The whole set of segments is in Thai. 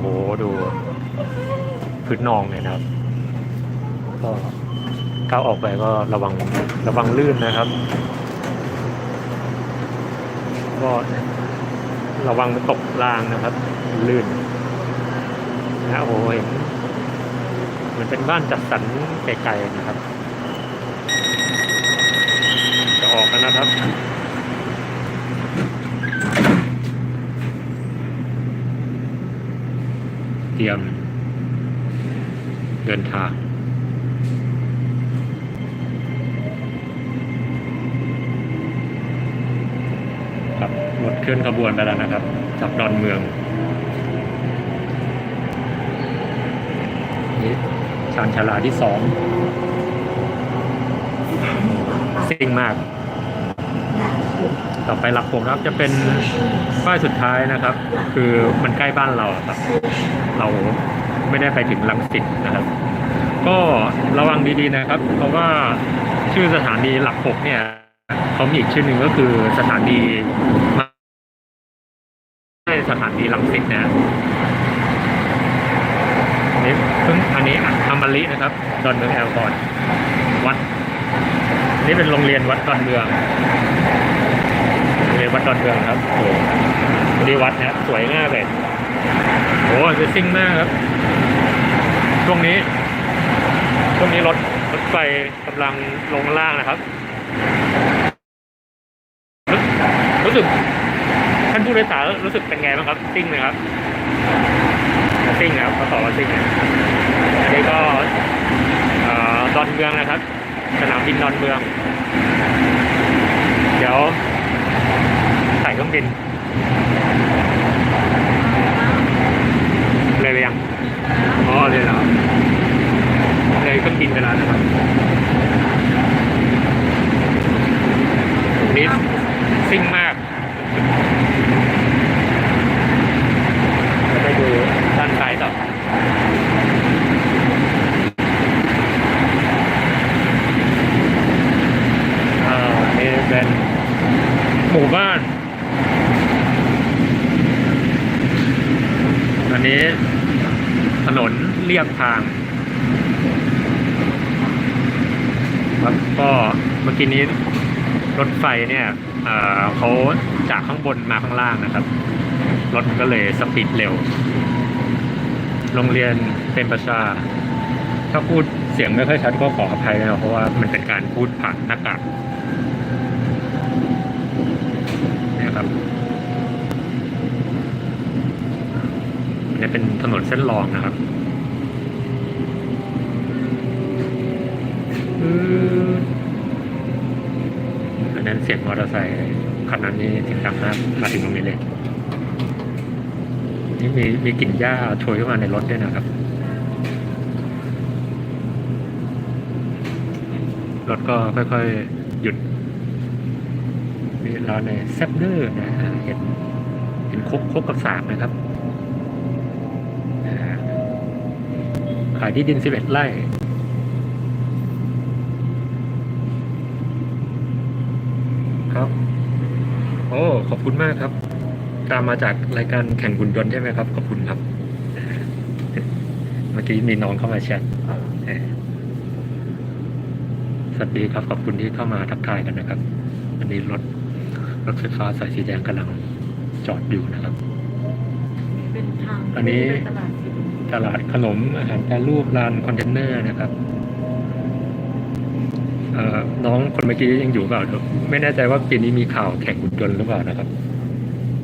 โหดูพื้นนองเลยนะครับ ก็ก้าวออกไปก็ระวังระวังลื่นนะครับ ก็ระวังตกรางนะครับ ลื่นนะโอ้โหเห็นเหมือนเป็นบ้านจัดสรรไกลๆนะครับ จะออกกันนะครับ เตรียม เดินทางครับรถเคลื่อนขบวนไปแล้วนะครับ จากดอนเมืองนี่ชานชาลาที่สองซิ่งมาก ต่อไปหลักหกนะครับจะเป็นป้ายสุดท้ายนะครับ คือมันใกล้บ้านเราครับ เราไม่ได้ไปถึงลังสิตนะครับ ก็ระวังดีๆนะครับ เพราะว่าชื่อสถานีหลักหกเนี่ยเขามีอีกชื่อหนึ่งก็คือสถานีไม่ใช่สถานีลังสิตนะนนี้เพิ่งอันนี้อมรินะครับ ดอนเมืองแอลกอนวัด นี่เป็นโรงเรียนวัดดอนเมืองโรงเรียนวัดดอนเมืองครับโอ้โหดีวัดนะสวยมากเลย โอ้จะซิ่งมากครับ ช่วงนี้ ช่วงนี้รถรถไฟกำลังลงล่างนะครับรู้รู้สึกท่านผู้โดยสารรู้สึกเป็นไงบ้างครับซิ่งไหมครับซิ่งนะครับเขาตอบว่าซิ่งนะอันนี้ก็เอ่อดอนเมืองนะครับ สนามบินดอนเมือง เดี๋ยวใส่เครื่องบิน เลยไปยังอ๋อเลยเหรอเลยก็กินไปแล้วนะครับนี่ซิ่งมากเราไปดูด้านซ้ายต่ออ่านี่เป็นหมู่บ้าน อันนี้ถนน เรียบทางครับก็เมื่อกี้นี้รถไฟเนี่ยเขาจากข้างบนมาข้างล่างนะครับ รถก็เลยสปีดเร็ว โรงเรียนเป็นประชา ถ้าพูดเสียงไม่ค่อยชัดก็ขออภัยนะครับเพราะว่ามันเป็นการพูดผ่านหน้ากากนี่ครับนนี้เป็นถนนเส้นรองนะครับ อันนั้นเสียงมอเตอร์ไซค์คันนั้นนี่เสียงดังมากมาถึงตรงนี้เลย นี่มีมีกลิ่นหญ้าโชยเข้ามาในรถด้วยนะครับ รถก็ค่อยๆหยุดนี่เราในแซบเดอร์นะเห็นเห็นคกคกกับสากนะครับขายที่ดิน 11 ไร่ ครับโอ้ขอบคุณมากครับ ตามมาจากรายการแข่งหุ่นยนต์ใช่ไหมครับ ขอบคุณครับ เมื่อกี้มีน้องเข้ามาแชทเออสวัสดีครับ ขอบคุณที่เข้ามาทักทายกันนะครับอันนี้รถรถไฟฟ้าสายสีแดงกำลังจอดอยู่นะครับเป็นทางอันนี้ไปตลาดสินตลาดขนมอาหารแปรรูปร้านคอนเทนเนอร์นะครับเอ่อ น้องคนเมื่อกี้ยังอยู่เปล่าไม่แน่ใจว่าปีนี้มีข่าวแข่งหุ่นยนต์หรือเปล่านะครับ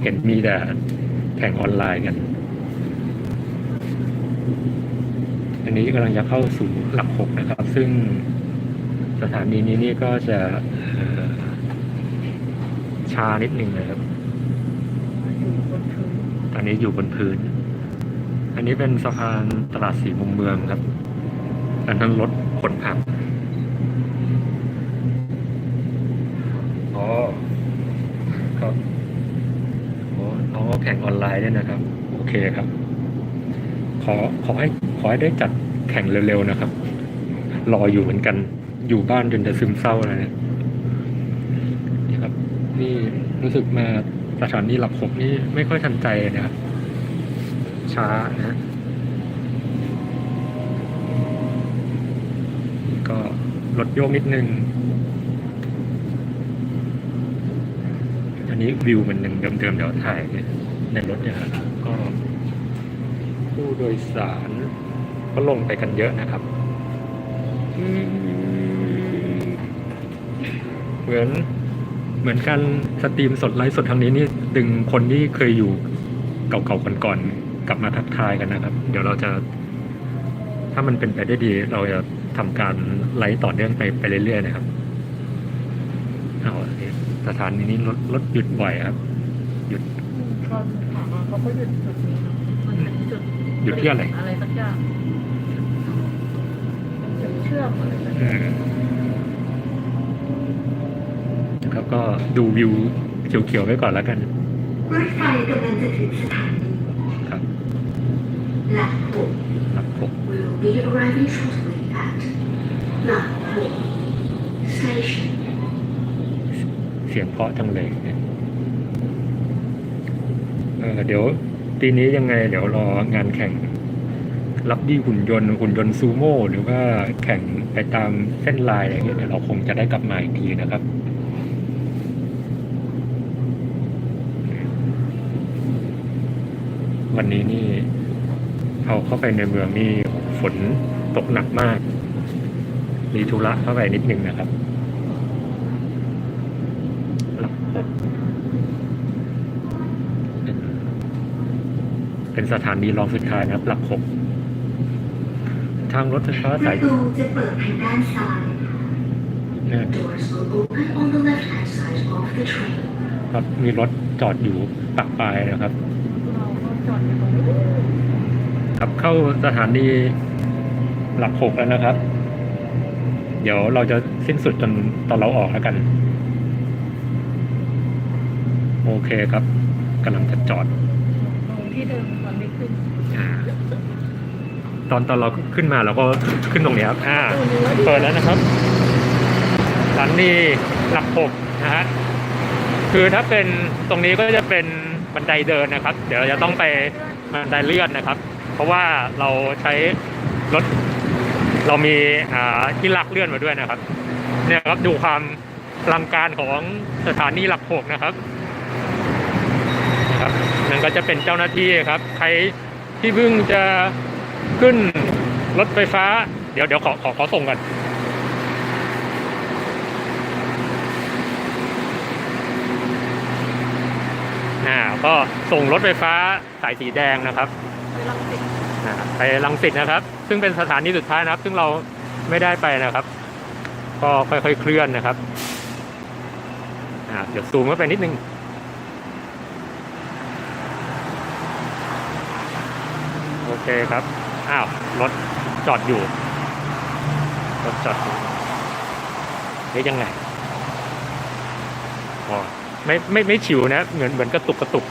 เห็นมีแต่แข่งออนไลน์กัน อันนี้กำลังจะเข้าสู่หลักหกนะครับ ซึ่งสถานีนี้นี่ก็จะชานิดหนึ่งนะครับอยู่บนพื้นตอนนี้อยู่บนพื้น อันนี้เป็นสะพานตลาดสีมุมเมืองครับ อันนั้นรถขนผัก อ๋อ ครับโอ้น้องก็ แข่งออนไลน์ด้วยนะครับ โอเคครับ ขอขอให้ขอให้ได้จัดแข่งเร็วๆนะครับ รออยู่เหมือนกัน อยู่บ้านจนจะซึมเศร้าแล้วเนี่ยนี่ครับ นี่รู้สึกมาสถานีหลักหกนี่ไม่ค่อยทันใจนะครับ ช้านะก็รถโยกนิดนึง อันนี้วิวมันยังเดิมๆเดี๋ยวถ่าย ในรถเนี่ยครับก็ผู้โดยสารก็ลงไปกันเยอะนะครับ เหมือนเหมือนการสตรีมสดไลฟ์สดทางนี้นี่ดึงคนที่เคยอยู่เก่าๆก่อนๆกลับมาทักทายกันนะครับ เดี๋ยวเราจะ ถ้ามันเป็นไปได้ดี เราจะทำการไลฟ์ต่อเนื่องไปไปเรื่อยๆนะครับเอาสถานีนี้รถรถหยุดบ่อยครับ หยุด ตอนขามาเขาก็หยุดจุดนี้เนอะมันเป็นจุดหยุดที่อะไร อะไรสักอย่างเป็นจุดเชื่อมอะไรสักออืย่างมแล้วก็ดูวิวเขียวๆไว้ก่อนแล้วกันรถไฟกำลังจะถึงสถานีครับหลักหก หลักหก will be arriving shortly at หลักหก station เสียงเพราะจังเลยเนี่ยเออเดี๋ยวปีนี้ยังไง เดี๋ยวรองานแข่งรับดีหุ่นยนต์หุ่นยนต์ซูโม่หรือว่าแข่งไปตามเส้นลายอะไรเงี้ยเดี๋ยวเราคงจะได้กลับมาอีกทีนะครับวันนี้นี่เอาเข้าไปในเมืองนี่ฝนตกหนักมาก มีธุระเข้าไปนิดนึงนะครับหลักหกเป็น เป็นสถานีรองสุดท้ายนะครับ หลักหกทางรถไฟฟ้าปสาระยตูจะเปิดทางด้านซ้ายเนี่ย doors will open on the left hand side of the train ครับมีรถจอดอยู่ปักปลายนะครับเราก็จอดอยู่ตรงนี้ขับเข้าสถานีหลักหกแล้วนะครับ เดี๋ยวเราจะสิ้นสุดจนตอนเราออกแล้วกัน โอเคครับกำลังจะจอดตรง ที่เดิมตอนไม่ขึ้นตอนตอนเราขึ้นมาเราก็ขึ้นตรงนี้ครับอ่าเปิดแล้วนะครับสถานีหลักหกนะฮะคือถ้าเป็นตรงนี้ก็จะเป็นบันไดเดินนะครับ เดี๋ยวเราจะต้องไปบันไดเลื่อนนะครับ เพราะว่าเราใช้รถเรามีอ่าที่ลากเลื่อนมาด้วยนะครับ เนี่ยครับดูความลังการของสถานีหลักหกนะครับ นะครับนั่นก็จะเป็นเจ้าหน้าที่ครับ ใครที่เพิ่งจะขึ้นรถไฟฟ้า เดี๋ยวเดี๋ยวขอขอขอส่งกันอ่าก็ส่งรถไฟฟ้าสายสีแดงนะครับไปลังสิตอ่าไปลังสิตนะครับ ซึ่งเป็นสถานีสุดท้ายนะครับ ซึ่งเราไม่ได้ไปนะครับ ก็ค่อยๆเคลื่อนนะครับอ่าเดี๋ยวซูมเข้าไปนิดนึงโอ เคครับ อ้าว รถจอดอยู่ รถจอดอยู่เฮ้ยยังไงอ๋อไม่ไม่ไม่ฉิวนะ เหมือนเหมือนกระตุกกระตุก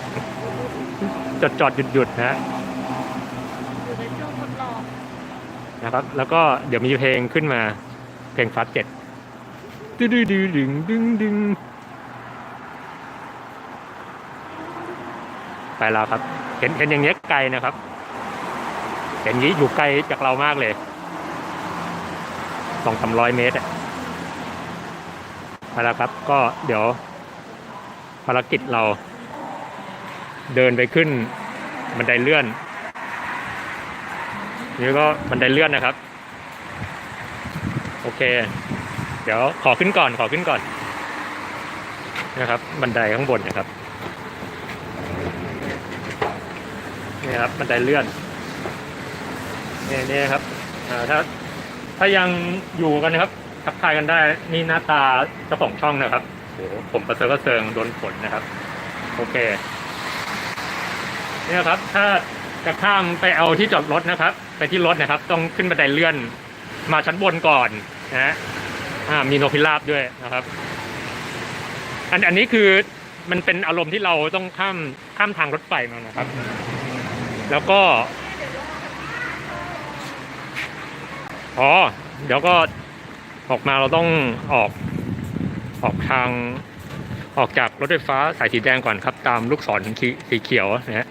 จอดจอดหยุดหยุดนะอยู่ในช่วงทดลองนะครับ แล้วก็เดี๋ยวมีเพลงขึ้นมา เพลงฟาสเจ็ดดึงดึงดึงดึงดึงไปแล้วครับ เห็นเห็นอย่างเงี้ยไกลนะครับ อย่างนี้อยู่ไกลจากเรามากเลยสองสามร้อยเมตรอะไปแล้วครับ ก็เดี๋ยวภารกิจเรา เดินไปขึ้นบันไดเลื่อน นี่ก็บันไดเลื่อนนะครับ โอเค เดี๋ยวขอขึ้นก่อนขอขึ้นก่อน นะครับ บันไดข้างบนนะครับนี่ครับบันไดเลื่อน นี่นี่ครับอ่าถ้าถ้ายังอยู่กันนะครับทักทายกันได้นี่หน้าตาเจ้าของช่องนะครับโอ้โหผมประเสริฐกระเซิงโดนฝนนะครับ โอเคนี่นะครับ ถ้าจะข้ามไปเอาที่จอดรถนะครับ ไปที่รถนะครับ ต้องขึ้นบันไดเลื่อน มาชั้นบนก่อนนะฮะอ่ามีนกพิราบด้วยนะครับ อันอันนี้คือมันเป็นอารมณ์ที่เราต้องข้ามข้ามทางรถไฟมานะครับ แล้วก็ อ๋อ เดี๋ยวก็ออกมาเราต้องออกออกทางออกจากรถไฟฟ้าสายสีแดงก่อนครับ ตามลูกศรสีเขียวนะฮะ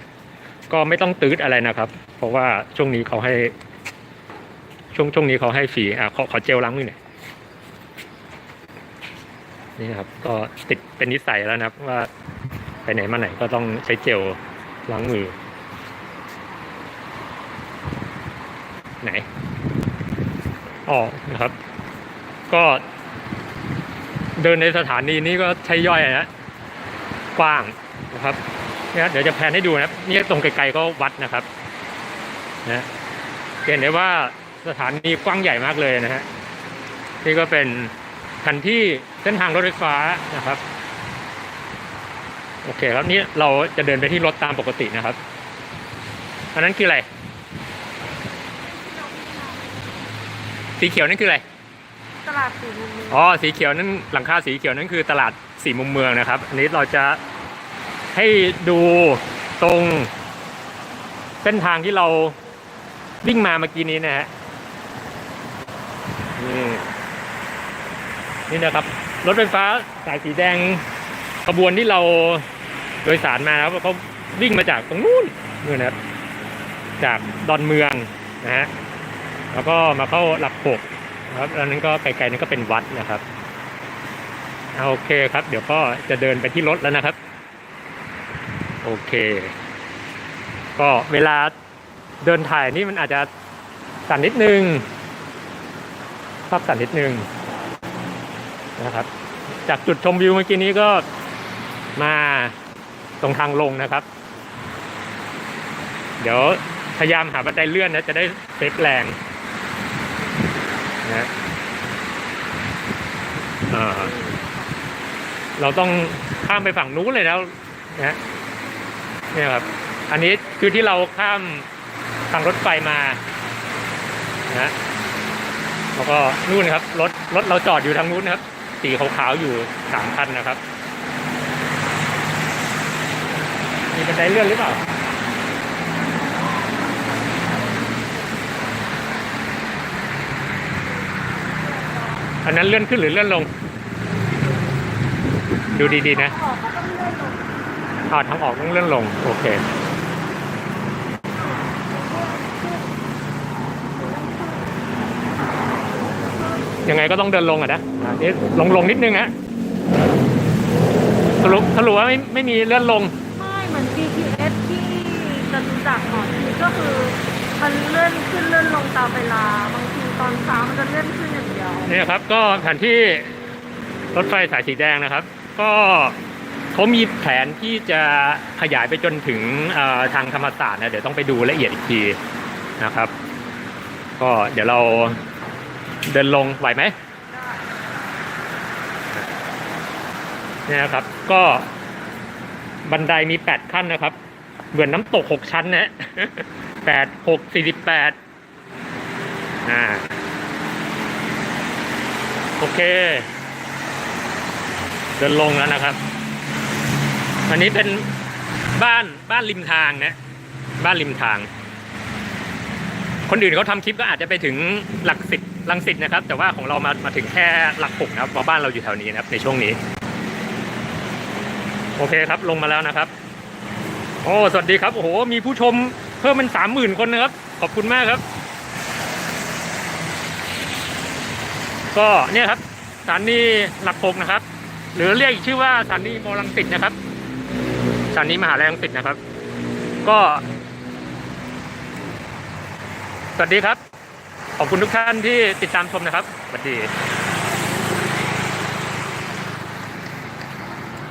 ก็ไม่ต้องตืดอะไรนะครับ เพราะว่าช่วงนี้เขาให้ ช่วงช่วงนี้เขาให้ฟรีอะขอขอเจลล้างมือหน่อยนี่ครับ ก็ติดเป็นนิสัยแล้วนะครับ ว่าไปไหนมาไหนก็ต้องใช้เจลล้างมือ ไหน อ๋อนะครับ ก็เดินในสถานีนี้ก็ใช้ย่อยนะกว้างนะครับเนี่ยเดี๋ยวจะแพนให้ดูนะครับนี่ตรงไกลๆก็วัดนะครับนะเห็นได้ว่าสถานีกว้างใหญ่มากเลยนะฮะนี่ก็เป็นแผนที่เส้นทางรถไฟฟ้านะครับ โอเคครับนี่เราจะเดินไปที่รถตามปกตินะครับ อันนั้นคืออะไร สีเขียวนั่นคืออะไร ตลาดสี่มุมเมืองอ๋อ สีเขียวนั่นหลังคาสีเขียวนั่นคือตลาดสี่มุมเมืองนะครับ อันนี้เราจะให้ดูตรง เส้นทางที่เราวิ่งมาเมื่อกี้นี้นะฮะ นี่นี่นะครับ รถไฟฟ้าสายสีแดงขบวนที่เราโดยสารมาครับเขาวิ่งมาจากตรงนู้นนู่นนะครับจากดอนเมืองนะฮะ แล้วก็มาเข้าหลักหกครับอันนั้นก็ไกลๆนั่นก็เป็นวัดนะครับเอาโอเคครับ เดี๋ยวก็จะเดินไปที่รถแล้วนะครับ โอเค ก็เวลาเดินถ่ายนี่มันอาจจะสั่นนิดนึงภาพสั่นนิดนึงนะครับ จากจุดชมวิวเมื่อกี้นี้ก็มาตรงทางลงนะครับ เดี๋ยวพยายามหาบันไดเลื่อนนะจะได้เซฟแรง นะเราต้องข้ามไปฝั่งนู้นเลยแล้วนะเนี่ยครับ อันนี้คือที่เราข้ามทางรถไฟมานะแล้วก็นู่นครับรถรถเราจอดอยู่ทางนู้นนะครับสีขาวๆอยู่สามคันนะครับ มีบันไดเลื่อนหรือเปล่า อันนั้นเลื่อนขึ้นหรือเลื่อนลง ดูดีๆนะออกก็ต้องเลื่อนลงอ่าทางออกต้องเลื่อนลง โอเค ยังไงก็ต้องเดินลงอะนะนี่ลงลงนิดนึงฮะสรุปสรุปว่าไม่ไม่มีเลื่อนลง ไม่เหมือน BTS ที่จะรู้จักหอทีก็คือ มันเลื่อนขึ้นเลื่อนลงตามเวลา บางทีตอนเช้ามันจะเลื่อนขึ้น เนี่ยครับก็แผนที่รถไฟสายสีแดงนะครับ ก็เขามีแผนที่จะขยายไปจนถึงทางธรรมศาสตร์นะเดี๋ยวต้องไปดูละเอียดอีกทีนะครับ ก็เดี๋ยวเราเดินลงไหวไหมเนี่ยนะครับ ก็บันไดมีแปดขั้นนะครับ เหมือนน้ำตกหกชั้นนะแปดหกสี่สิบแปดอ่า โอเค เดินลงแล้วนะครับ อันนี้เป็นบ้านบ้านริมทางนะ บ้านริมทาง คนอื่นเขาทำคลิปก็อาจจะไปถึงหลักสิบลังสิตนะครับ แต่ว่าของเรามามาถึงแค่หลักหกนะครับเพราะบ้านเราอยู่แถวนี้นะครับ ในช่วงนี้ โอเคครับ ลงมาแล้วนะครับ โอ้ สวัสดีครับ โอ้โห มีผู้ชมเพิ่มเป็นสามหมื่นคนนะครับ ขอบคุณมากครับ ก็เนี่ยครับสถานีหลักหกนะครับ หรือเรียกอีกชื่อว่าสถานีมอลังสิตนะครับสถานีมหาลัยรังสิตนะครับ ก็สวัสดีครับ ขอบคุณทุกท่านที่ติดตามชมนะครับสวัสดี